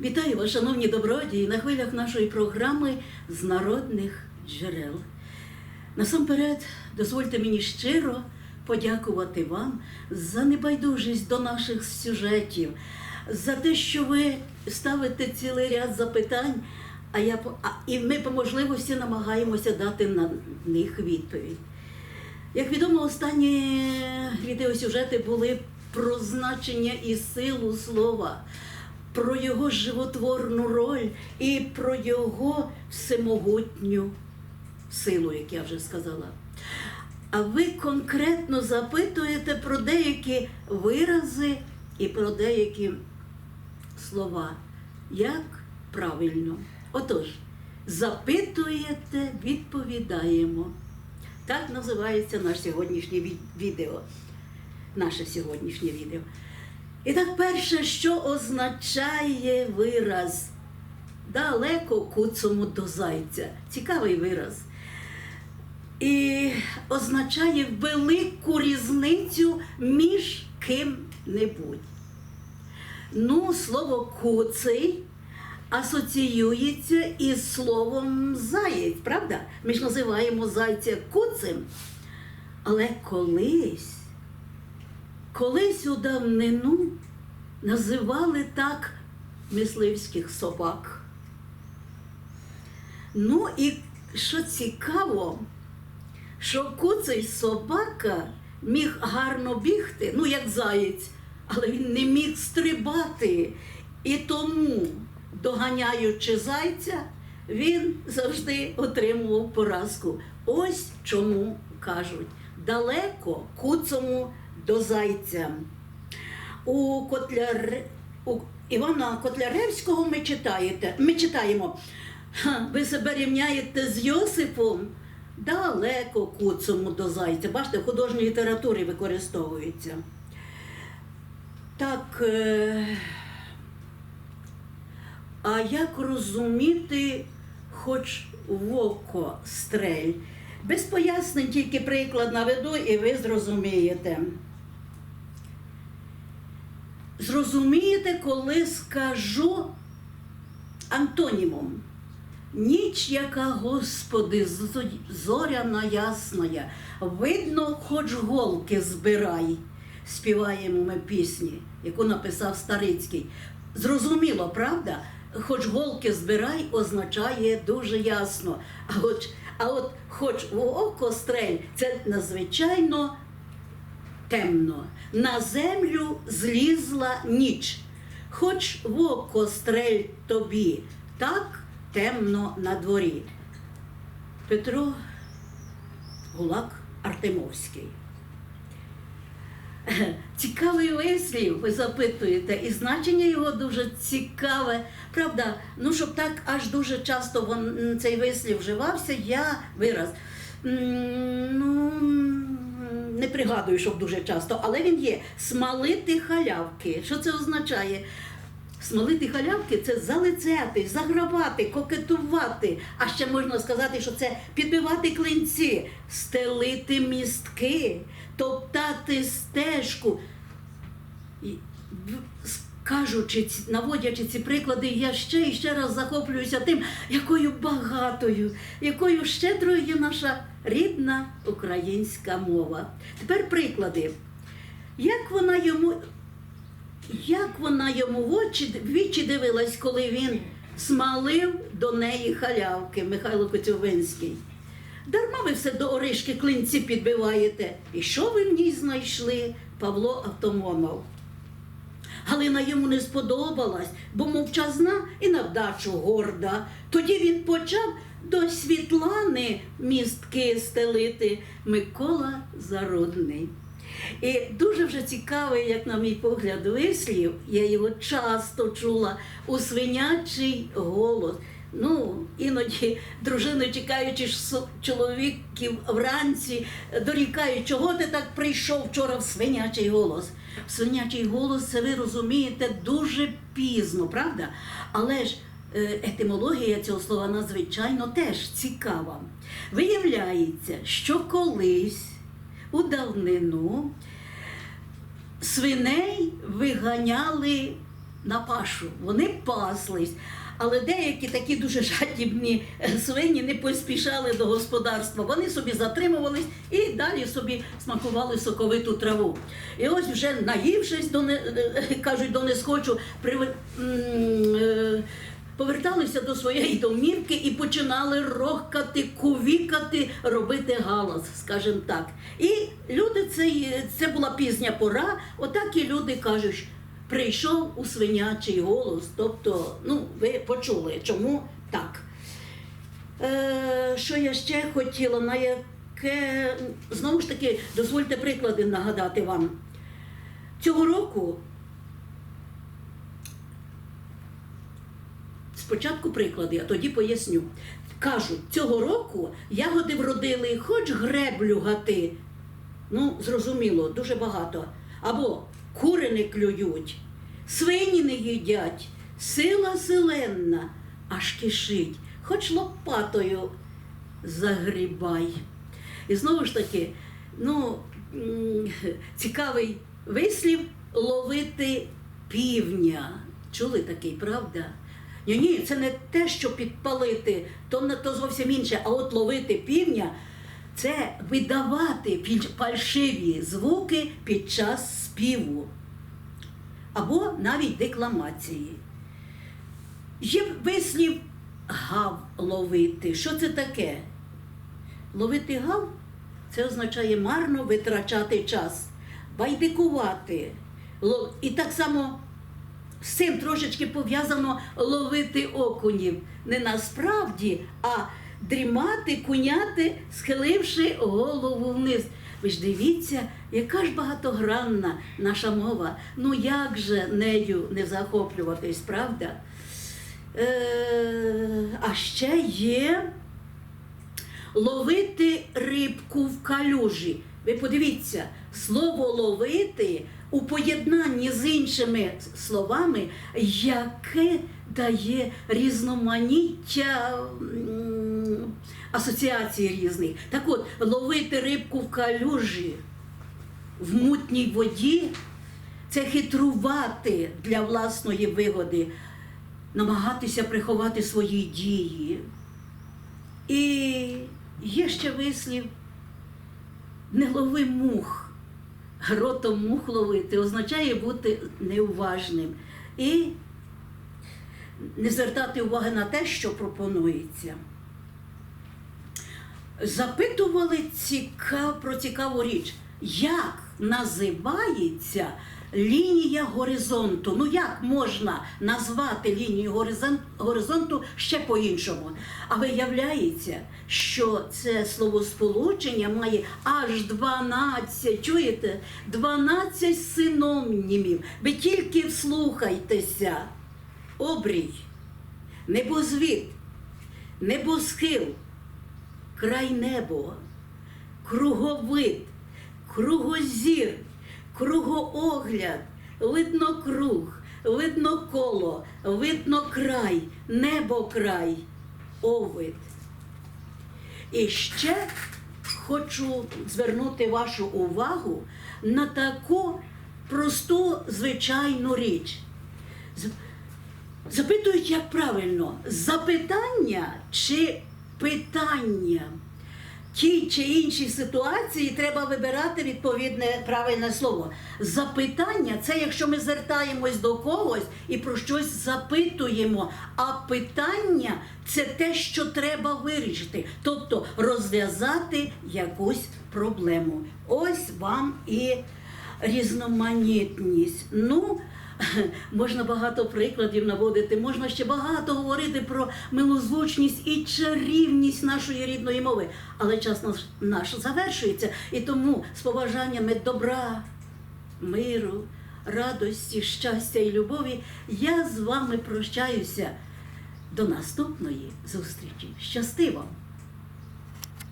Вітаю вас, шановні добродії, на хвилях нашої програми з народних джерел. Насамперед, дозвольте мені щиро подякувати вам за небайдужість до наших сюжетів, за те, що ви ставите цілий ряд запитань, а я а, і ми по можливості намагаємося дати на них відповідь. Як відомо, останні відеосюжети були про значення і силу слова, про його животворну роль і про його всемогутню силу, як я вже сказала. А ви конкретно запитуєте про деякі вирази і про деякі слова. Як правильно? Отож, запитуєте, відповідаємо. Так називається наш сьогоднішнє відео. Наше сьогоднішнє відео. І так, перше, що означає вираз далеко куцому до зайця. Цікавий вираз. І означає велику різницю між ким-небудь. Ну, слово куций асоціюється із словом заєць, правда? Ми ж називаємо зайця куцим. Але колись, колись у давнину називали так мисливських собак. Ну і що цікаво, що куций собака міг гарно бігти, ну як заєць, але він не міг стрибати. І тому, доганяючи зайця, він завжди отримував поразку. Ось чому кажуть далеко куцому до зайця. У Котляр... у Івана Котляревського ми читаєте, ми читаємо. «Ха, Ви себе рівняєте з Йосипом далеко куцому до зайця. Бачите, в художній літературі використовується. Так. Е... А як розуміти хоч в око стрель? Без пояснень тільки приклад наведу, і ви зрозумієте. Зрозумієте, коли скажу антонімом. Ніч, яка, Господи, зо- зоряна ясная, видно, хоч голки збирай. Співаємо ми пісні, яку написав Старицький. Зрозуміло, правда? Хоч голки збирай означає дуже ясно. А от, а от хоч в око стрель, це надзвичайно темно. На землю злізла ніч. Хоч в око стрель тобі, так темно на дворі. Петро Гулак Артемовський. Цікавий вислів, ви запитуєте, і значення його дуже цікаве. Правда, ну щоб так аж дуже часто цей вислів вживався, я вираз. Ну, не пригадую, щоб дуже часто, але він є смалити халявки. Що це означає? Смолити халявки це залицяти, загравати, кокетувати. А ще можна сказати, що це підбивати клинці, стелити містки, топтати стежку. Кажучи, наводячи ці приклади, я ще і ще раз захоплююся тим, якою багатою, якою щедрою є наша рідна українська мова. Тепер приклади. Як вона йому як вона йому в очі в вічі дивилась, коли він смалив до неї халявки, Михайло Коцюбинський. Дарма ви все до оришки клинці підбиваєте. І що ви в ній знайшли? Павло Автомомов. Галина йому не сподобалась, бо мовчазна і на вдачу горда. Тоді він почав до Світлани містки стелити Микола Зарудний. І дуже вже цікавий, як на мій погляд, вислів, я його часто чула у свинячий голос. Ну, іноді дружини, чекаючи чоловіків вранці, дорікають, чого ти так прийшов вчора в свинячий голос. Свинячий голос, це ви розумієте дуже пізно, правда? Але ж етимологія цього слова надзвичайно теж цікава. Виявляється, що колись у давнину свиней виганяли на пашу. Вони паслись. Але деякі такі дуже жадібні е, свині не поспішали до господарства. Вони собі затримувались і далі собі смакували соковиту траву. І ось вже наївшись до не, е, кажуть, до несхочу, при, поверталися до своєї домівки і починали рохкати, кувікати, робити галас, скажімо так. І люди, це, це була пізня пора, отак і люди кажуть, прийшов у свинячий голос. Тобто, ну, ви почули, чому так. Е, що я ще хотіла, на яке, знову ж таки, дозвольте приклади нагадати вам. Цього року Спочатку приклади, а тоді поясню. Кажуть, цього року ягоди вродили, хоч греблю гати. Ну, зрозуміло, дуже багато. Або кури не клюють, свині не їдять, сила селенна, аж кишить, хоч лопатою загрібай. І знову ж таки, ну, цікавий вислів ловити півня. Чули такий, правда? Ні, ні, це не те, що підпалити, то, то зовсім інше. А от ловити півня це видавати фальшиві звуки під час співу або навіть декламації. Є вислів гав ловити. Що це таке? Ловити гав це означає марно витрачати час, байдикувати. І так само з цим трошечки пов'язано ловити окунів. Не насправді, а дрімати, куняти, схиливши голову вниз. Ви ж дивіться, яка ж багатогранна наша мова. Ну як же нею не захоплюватись, правда? Е, а ще є ловити рибку в калюжі. Ви подивіться, слово ловити у поєднанні з іншими словами, яке дає різноманіття асоціацій різних. Так от, ловити рибку в калюжі в мутній воді це хитрувати для власної вигоди, намагатися приховати свої дії. І є ще вислів не лови мух. Ротом мух ловити означає бути неуважним і не звертати уваги на те, що пропонується. Запитували цікав, про цікаву річ, як називається лінія горизонту. Ну як можна назвати лінію горизонту ще по-іншому? А виявляється, що це словосполучення має аж 12, чуєте? 12 синонімів. Ви тільки вслухайтеся. Обрій, небозвід, небосхил, край небо, круговид, кругозір, кругоогляд, видно круг, видно коло, видно край, небо край, овид. І ще хочу звернути вашу увагу на таку просту звичайну річ. Запитують, як правильно, запитання чи питання? Тій чи іншій ситуації треба вибирати відповідне правильне слово. Запитання це якщо ми звертаємось до когось і про щось запитуємо. А питання це те, що треба вирішити, тобто розв'язати якусь проблему. Ось вам і різноманітність. Ну, можна багато прикладів наводити, можна ще багато говорити про милозвучність і чарівність нашої рідної мови. Але час наш, наш завершується, і тому з побажаннями добра, миру, радості, щастя і любові я з вами прощаюся. До наступної зустрічі. Щасти вам!